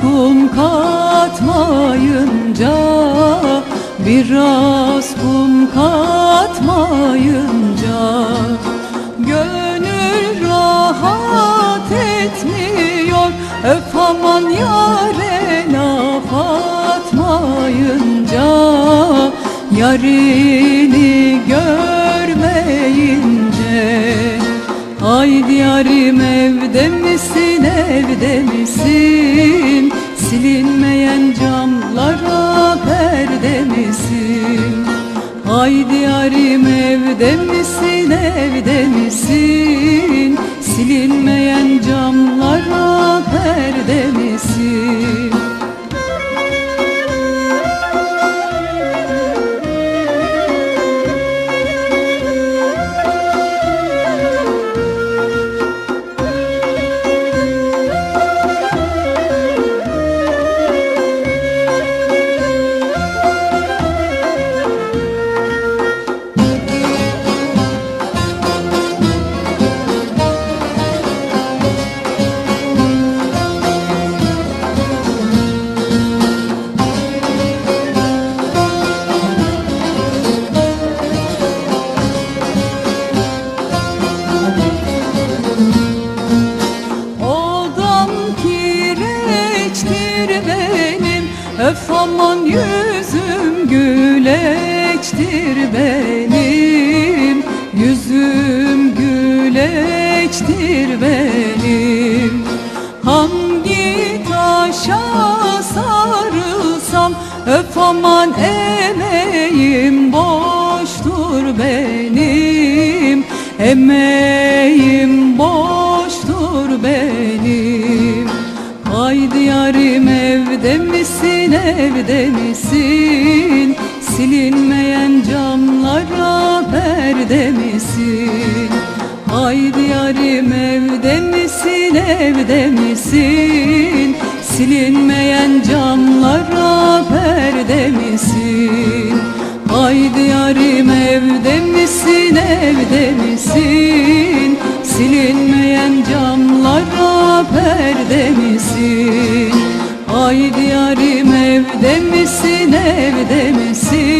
kum katmayınca Biraz kum katmayınca. Gönül rahat etmiyor Öf aman yare laf atmayınca Yarini misin evde misin? Silinmeyen camlara perde misin? Haydi yarim evde misin evde misin Öf aman yüzüm güleçtir benim. Yüzüm güleçtir benim. Hangi taşa sarılsam Öf aman emeğim boştur benim. Emeğim boştur benim. Haydi yarim evde misin evde misin? Silinmeyen camlara perde misin? Haydi yarim evde misin evde misin? Silinmeyen camlara perde misin? Haydi yarim evde misin evde misin? Silinmeyen camlara perde misin? Haydi Evde misin evde misin